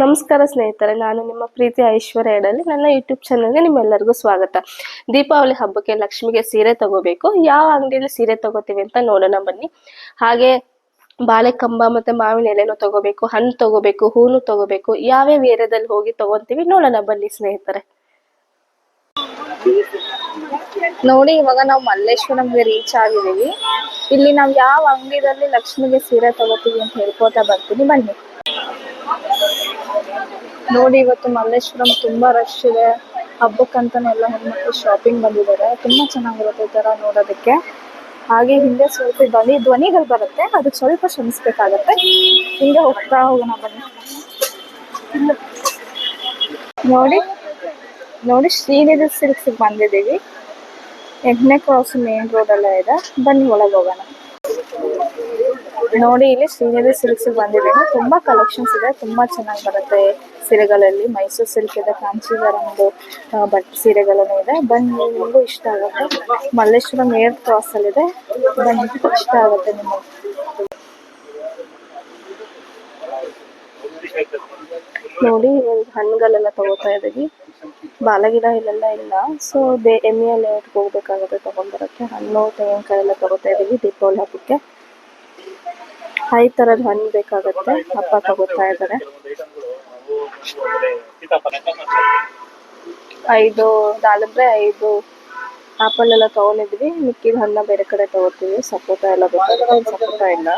ನಮಸ್ಕಾರ ಸ್ನೇಹಿತರೆ, ನಾನು ನಿಮ್ಮ ಪ್ರೀತಿ ಐಶ್ವರ್ಯ ಎಡಲಿ ನನ್ನ ಯೂಟ್ಯೂಬ್ ಚಾನಲ್ಗೆ ನಿಮ್ಮೆಲ್ಲರಿಗೂ ಸ್ವಾಗತ. ದೀಪಾವಳಿ ಹಬ್ಬಕ್ಕೆ ಲಕ್ಷ್ಮಿಗೆ ಸೀರೆ ತಗೋಬೇಕು. ಯಾವ ಅಂಗಡಿಯಲ್ಲಿ ಸೀರೆ ತಗೋತೀವಿ ಅಂತ ನೋಡೋಣ ಬನ್ನಿ. ಹಾಗೆ ಬಾಳೆಕಂಬ ಮತ್ತೆ ಮಾವಿನ ಎಲೆನೂ ತಗೋಬೇಕು, ಹಣ್ಣು ತಗೋಬೇಕು, ಹೂನು ತಗೋಬೇಕು. ಯಾವ್ಯಾವ ಏರಿಯಾದಲ್ಲಿ ಹೋಗಿ ತಗೊಂತೀವಿ ನೋಡೋಣ ಬನ್ನಿ ಸ್ನೇಹಿತರೆ. ನೋಡಿ, ಇವಾಗ ನಾವು ಮಲ್ಲೇಶ್ವರಂಗೆ ರೀಚ್ ಆಗಿದ್ದೀವಿ. ಇಲ್ಲಿ ನಾವು ಯಾವ ಅಂಗಡಿಯಲ್ಲಿ ಲಕ್ಷ್ಮಿಗೆ ಸೀರೆ ತಗೋತೀವಿ ಅಂತ ಹೇಳ್ಕೊತಾ ಬರ್ತೀನಿ. ಬನ್ನಿ. ನೋಡಿ, ಇವತ್ತು ಮಲ್ಲೇಶ್ವರಂ ತುಂಬಾ ರಶ್ ಇದೆ. ಹಬ್ಬಕ್ಕಂತಾನೆ ಎಲ್ಲ ಹೆಣ್ಮಕ್ಳು ಶಾಪಿಂಗ್ ಬಂದಿದ್ದಾರೆ. ತುಂಬಾ ಚೆನ್ನಾಗಿರುತ್ತೆ ಈ ತರ ನೋಡೋದಕ್ಕೆ. ಹಾಗೆ ಹಿಂದೆ ಸ್ವಲ್ಪ ಧ್ವನಿ, ಧ್ವನಿಗಳು ಬರುತ್ತೆ. ಅದಕ್ಕೆ ಸ್ವಲ್ಪ ಶ್ರಮಿಸ್ಬೇಕಾಗತ್ತೆ. ಹಿಂಗೆ ಹೋಗ್ತಾ ಹೋಗೋಣ ಬನ್ನಿ. ನೋಡಿ ನೋಡಿ, ಶ್ರೀನಿಧಿ ಸಿಲ್ಕ್ಸ್ ಬಂದಿದ್ದೀವಿ. ಎಂಟನೇ ಕ್ರಾಸ್ ಮೇನ್ ರೋಡ್ ಎಲ್ಲ ಇದೆ. ಬನ್ನಿ, ಒಳಗೆ ಹೋಗೋಣ. ನೋಡಿ, ಇಲ್ಲಿ ಶ್ರೀನಿಧಿ ಸಿಲ್ಕ್ಸ್ ಬಂದಿದ್ದೇನೆ ತುಂಬಾ ಕಲೆಕ್ಷನ್ಸ್ ಇದೆ. ತುಂಬಾ ಚೆನ್ನಾಗಿ ಬರುತ್ತೆ ಸೀರೆಗಳಲ್ಲಿ. ಮೈಸೂರು ಸಿಲ್ಕ್ ಇದೆ ಕಾಂಚೀವರಂದು ಬಟ್ ಸೀರೆಗಳನ್ನು ಇದೆ. ಬನ್ನಿ, ನಿಮಗೂ ಇಷ್ಟ ಆಗುತ್ತೆ. ಮಲ್ಲೇಶ್ವರ ಏರ್ ಕ್ರಾಸ್ ಅಲ್ಲಿ ಇದೆ. ಬನ್ನಿ, ಇಷ್ಟ ಆಗುತ್ತೆ ನಿಮಗೆ. ನೋಡಿ ಹಣ್ಣುಗಳೆಲ್ಲ ತಗೋತಾ ಇದೀವಿ ಬಾಲಗಿಡ ಇಲ್ಲೆಲ್ಲ ಇಲ್ಲ. ಸೊ ಬೇ ಎಮ್ಮೆ ಲೇಔಟ್ಗೆ ಹೋಗ್ಬೇಕಾಗುತ್ತೆ ತಗೊಂಡ್ಬರಕ್ಕೆ ಹಣ್ಣು, ತೆಂಗಿನಕಾಯಿ ಎಲ್ಲ ತಗೋತಾ ಇದೀವಿ ದೀಪಾವಳಿ ಹಬ್ಬಕ್ಕೆ. ಐದು ಥರದ ಹಣ್ಣು ಬೇಕಾಗುತ್ತೆ. ಅಪ್ಪ ತಗೋತಾ ಇದ್ದಾರೆ ಐದು ದಾಳಿಂಬ್ರೆ ಐದು ಆಪಲ್ ಎಲ್ಲ ತಗೊಂಡಿದ್ವಿ. ಮಿಕ್ಕಿದ ಹಣ್ಣ ಬೇರೆ ಕಡೆ ತಗೋತೀವಿ. ಸಪೋಟ ಎಲ್ಲ ಬೇಕಾಗುತ್ತೆ ಸಪೋಟ ಇಲ್ಲ.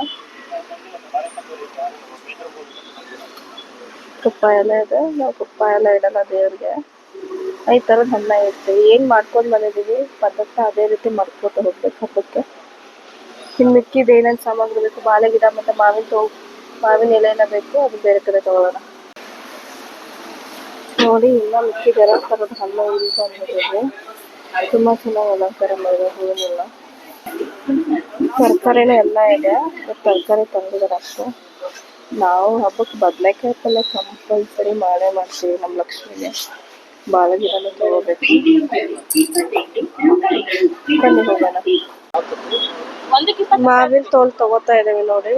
ಕುಪ್ಪ ಎಲ್ಲ ಇದೆ. ನಾವು ಕುಪ್ಪ ಎಲ್ಲ ಇಡಲ್ಲ ದೇವ್ರಿಗೆ. ಐದು ಥರದ ಹಣ್ಣ ಇರ್ತೀವಿ ಏನು ಮಾಡ್ಕೊಂಡು ಬಂದಿದ್ದೀವಿ ಪದಾರ್ಥ ಅದೇ ರೀತಿ ಮಾಡ್ಕೊತ ಹೋಗ್ಬೇಕು ಹಬ್ಬಕ್ಕೆ. ಇನ್ನು ಮಿಕ್ಕಿದ ಏನೇನು ಸಾಮಾಗ್ರಿ ಬೇಕು, ಬಾಳೆ ಗಿಡ ಮತ್ತು ಮಾವಿನ ತೋ ಮಾವಿನ ಎಲೆನ ಬೇಕು, ಅದು ಬೇರೆ ಕಡೆ ತಗೊಳ್ಳೋಣ. ನೋಡಿ, ಇನ್ನ ಮಿಕ್ಕಿದ ಎಲ್ಲ ಥರದ ಹಣ್ಣು ಇಲ್ಲ ಬಂದಿದ್ದೀವಿ ತುಂಬ ಚೆನ್ನಾಗಿ ಅಲಂಕಾರ ಮಾಡಿದೆ ಹೂವಿನೆಲ್ಲ ತರಕಾರಿನೂ ಎಲ್ಲ ಇದೆ ತರಕಾರಿ ತಂದಿದ್ದಾರೆ ಅಷ್ಟೇ. ನಾವು ಹಬ್ಬಕ್ಕೆ ಬದನೆಕಾಯಿ ಪಲ್ಯ ಕಂಪಲ್ಸರಿ ಮಾಡೇ ಮಾಡ್ತೀವಿ ನಮ್ಮ ಲಕ್ಷ್ಮಿಗೆ. ಬಾಳೆ ಗಿಡನೂ ತಗೋಬೇಕು. ಹೋಗೋಣ. ಮಾವಿನ ತೋಲ್ ತಗೋತಾ ಇದೀವಿ ನೋಡಿ.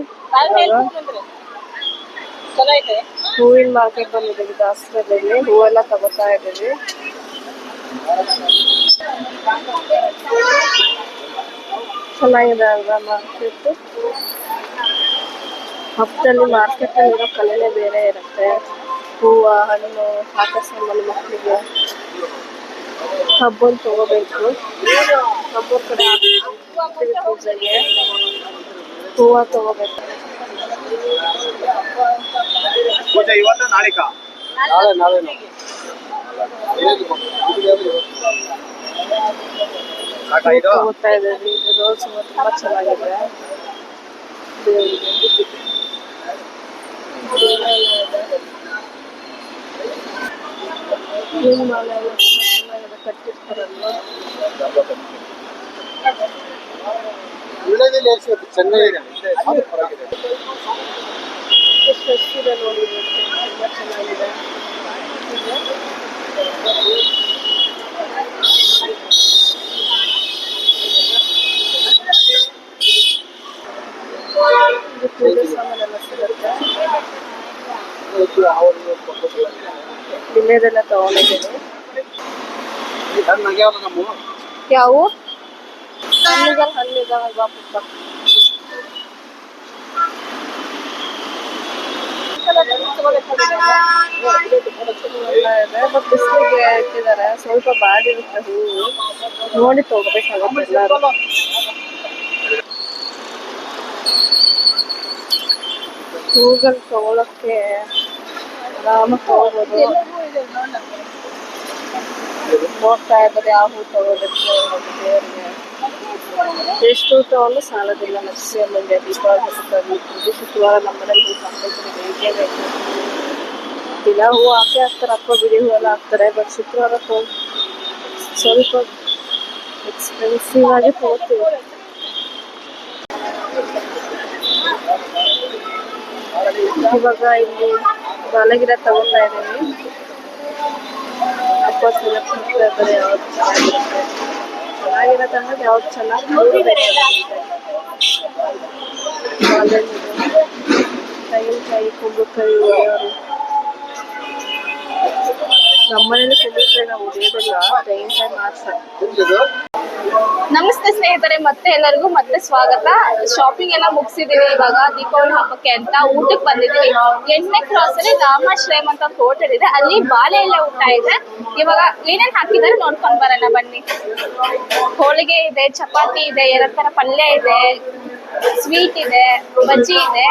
ಹೂವಿನ ಮಾರ್ಕೆಟ್ ಬಂದಿದ್ದೀವಿ ದಾಸರಲ್ಲಿ ಹೂವೆಲ್ಲ ತಗೋತಾ ಇದ್ದೀವಿ. ಚೆನ್ನಾಗಿದೆ ಅಲ್ವಾ ಮಾರ್ಕೆಟ್ ಹಬ್ಬದಲ್ಲಿ ಮಾರ್ಕೆಟಲ್ಲಿ ಇರೋ ಕಲೆನೇ ಬೇರೆ ಇರುತ್ತೆ. ಹೂವು ಹಣ್ಣು ಆಟ ಸಾಮಾನು ಮಕ್ಕಳಿಗೆ. ಹಬ್ಬಲ್ಲಿ ತಗೋಬೇಕು. ಕಬ್ಬು ಕಡೆ ಹೂವು ತಗೋಬೇಕು. ತಗೋತಾ ಇದ್ದೀವಿ. ರೋಲ್ಸ್ ತುಂಬ ಚೆನ್ನಾಗಿದೆ ಮಾಲೆ ಎಲ್ಲ ತುಂಬ ಚೆನ್ನಾಗಿದೆ ಕಟ್ಟಿರ್ತಾರಲ್ವಾ? ವಿಳೆದೆಲೆ ಸಿಗುತ್ತೆ ಚೆನ್ನಾಗಿದೆ. ಎಷ್ಟು ಫ್ರೆಶ್ ಇದೆ ನೋಡಿ ತುಂಬ ಚೆನ್ನಾಗಿದೆ. ಇದು ಪೂಜೆ ಸಾಮಾನೆಲ್ಲ ಸಿಗುತ್ತೆ? ತಗೊಂಡಿದ್ದೀನಿ ಈ ಹಣ್ಣು ಆಗ್ಯಾವಲ್ಲ ನಮ್ಮ ಯಾವು ಹಣ್ಣಿಗೆ ಹಣ್ಣಿದಾವೆ ಬಾ ಪುಟ್ಟ ಎಲ್ಲ ಇದೆ ಬಟ್ ಬಿಸಿಲಿಗೆ ಇಟ್ಟಿದ್ದಾರೆ ಸ್ವಲ್ಪ ಬಾಡಿರುತ್ತೆ ಹೂವು ನೋಡಿ ತಗೋಬೇಕಾಗುತ್ತೆ ಎಲ್ಲರೂ. ಹೂಗಳು ತಗೊಳಕ್ಕೆ ಆರಾಮಾಗಿ ತಗೋಬೋದು. ನೋಡ್ತಾ ಇದ್ದಾರೆ ಯಾವ ಹೂ ತಗೋಬೇಕು ದೇವ್ರಿಗೆ ಎಷ್ಟು ತಗೊಂಡು ಸಾಲದಿಲ್ಲ ನರ್ಸಿ ಅಮ್ಮಂಗೆ ದೀಪಾವಳಿ ಶುಕ್ರವಾರ ನಮ್ಮ ಮನೇಲಿ ಹೂ ಕಂಪಲ್ಸರಿ ಬೇಕೇ. ಬೇಕು ದಿನ ಹೂ ಹಾಕೇ ಹಾಕ್ತಾರೆ ಅಪ್ಪ ಬಿಡಿ ಹೂ ಎಲ್ಲ ಹಾಕ್ತಾರೆ ಬಟ್ ಶುಕ್ರವಾರ ಸ್ವಲ್ಪ ಎಕ್ಸ್ಪೆನ್ಸಿವ್ ಆಗಿ ತಗೋತೀವಿ. ಇವಾಗ ಇಲ್ಲಿ ಬಾಲಗಿಡ ತಗೊಳ್ತಾ ಇದ್ದೀವಿ ಬಾಸ್ ಸೆಲೆಕ್ಟ್ ಯಾವ್ದು ಚೆನ್ನಾಗಿರುತ್ತೆ ಅನ್ನೋದು ಯಾವ್ದು ಚೆನ್ನಾಗಿ ತೆಂಗಿನಕಾಯಿ ಕುಂಬಳಕಾಯಿ ಯಾರು ನಮ್ಮನೇಲಿ ಕುಂಬಳಕಾಯಿ ನಾವು ಉಳಿಯೋದಿಲ್ಲ ತೆಂಗಿನಕಾಯಿ ಮಾತ್ರ. ನಮಸ್ತೆ ಸ್ನೇಹಿತರೆ, ಮತ್ತೆ ಎಲ್ಲರಿಗೂ ಮತ್ತೆ ಸ್ವಾಗತ. ಶಾಪಿಂಗ್ ಎಲ್ಲ ಮುಗಿಸಿದೀವಿ ಇವಾಗ. ದೀಪಾವಳಿ ಹಬ್ಬಕ್ಕೆ ಅಂತ ಊಟಕ್ಕೆ ಬಂದಿದ್ದೀವಿ. ಎಣ್ಣೆ ಕ್ರಾಸ್ ಅಲ್ಲಿ ರಾಮಾಶ್ರಯಂ ಅಂತ ಹೋಟೆಲ್ ಇದೆ. ಅಲ್ಲಿ ಬಾಳೆ ಎಲ್ಲ ಊಟ ಇದೆ. ಇವಾಗ ಏನೇನ್ ಹಾಕಿದ್ದಾರೆ ನೋಡ್ಕೊಂಡ್ ಬರೋಣ ಬನ್ನಿ. ಹೋಳಿಗೆ ಇದೆ, ಚಪಾತಿ ಇದೆ ಎರಡ್ ತರ ಪಲ್ಯ ಇದೆ ಸ್ವೀಟ್ ಇದೆ, ಬಜ್ಜಿ ಇದೆ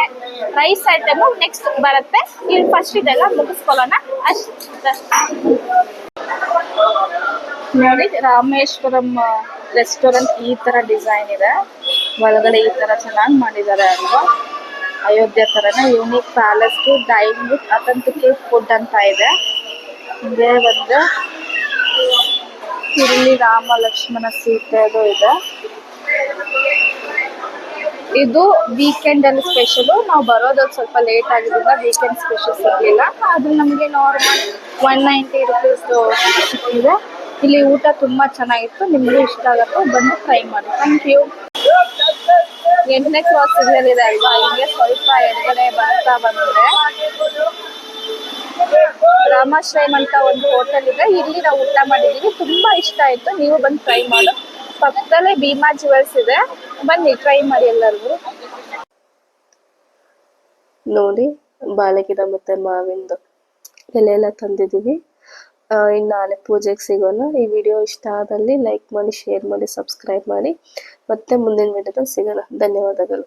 ರೈಸ್ ಐಟಮ್ ನೆಕ್ಸ್ಟ್ ಬರುತ್ತೆ. ಇಲ್ಲಿ ಫಸ್ಟ್ ಇದೆಲ್ಲ ಮುಗಿಸ್ಕೊಳ್ಳೋಣ. ಅಷ್ಟ. ನೋಡಿ ರಾಮೇಶ್ವರಂ ರೆಸ್ಟೋರೆಂಟ್ ಈ ತರ ಡಿಸೈನ್ ಇದೆ. ಒಳಗಡೆ ಈ ತರ ಚೆನ್ನಾಗಿ ಮಾಡಿದ್ದಾರೆ ಅಲ್ವಾ? ಅಯೋಧ್ಯೆ ತರನೇ unique palace to dine with food ಅಂತ ಇದೆ. ಹಿಂಗೆ ಒಂದು ಇಲ್ಲಿ ರಾಮ ಲಕ್ಷ್ಮಣ ಸೀತೆ ಅದು ಇದೆ. ಇದು ವೀಕೆಂಡ್ ಅಲ್ಲಿ ಸ್ಪೆಷಲ್ ನಾವು ಬರೋದು ಸ್ವಲ್ಪ ಲೇಟ್ ಆಗಿದ್ರಿಂದ ವೀಕೆಂಡ್ ಸ್ಪೆಷಲ್ ಸಿಗ್ಲಿಲ್ಲ. ಆದ್ರೆ ನಮಗೆ ನಾರ್ಮಲ್ ಒನ್ ನೈಂಟಿ ರುಪೀಸ್ ಸಿಕ್ಕಿದೆ. ಇಲ್ಲಿ ಊಟ ತುಂಬಾ ಚೆನ್ನಾಗಿತ್ತು. ನಿಮಗೂ ಇಷ್ಟ ಆಗುತ್ತೆ ಬಂದು ಟ್ರೈ ಮಾಡಿ. ಥ್ಯಾಂಕ್ ಯು ಎಂಟನೇ ಕ್ರಾಸ್ ಇದೆ ಅಲ್ವಾ? ಹಿಂಗೆ ಸ್ವಲ್ಪ ಎಡಗಡೆ ಬರ್ತಾ ಬಂದ್ರೆ. ರಾಮಾಶ್ರಯಂ ಅಂತ ಒಂದು ಹೋಟೆಲ್ ಇದೆ. ಇಲ್ಲಿ ನಾವು ಊಟ ಮಾಡಿದೀವಿ. ತುಂಬಾ ಇಷ್ಟ ಆಯ್ತು. ನೀವು ಬಂದು ಟ್ರೈ ಮಾಡು. ಪಕ್ಕದಲ್ಲೇ ಭೀಮಾ ಜುವೆಲ್ಸ್ ಇದೆ. ಬನ್ನಿ ಟ್ರೈ ಮಾಡಿ ಎಲ್ಲರಿಗೂ. ನೋಡಿ ಬಾಳೆಗಿಡ ಮತ್ತೆ ಮಾವಿಂದು. ಎಲೆ ಎಲ್ಲ ತಂದಿದ್ದೀವಿ? ಇನ್ನು ನಾಳೆ ಪೂಜೆಗೆ ಸಿಗೋಣ ಈ ವಿಡಿಯೋ ಇಷ್ಟ ಆದಲ್ಲಿ ಲೈಕ್ ಮಾಡಿ ಶೇರ್ ಮಾಡಿ ಸಬ್ಸ್ಕ್ರೈಬ್ ಮಾಡಿ. ಮತ್ತೆ ಮುಂದಿನ ವಿಡಿಯೋದಲ್ಲಿ ಸಿಗೋಣ. ಧನ್ಯವಾದಗಳು.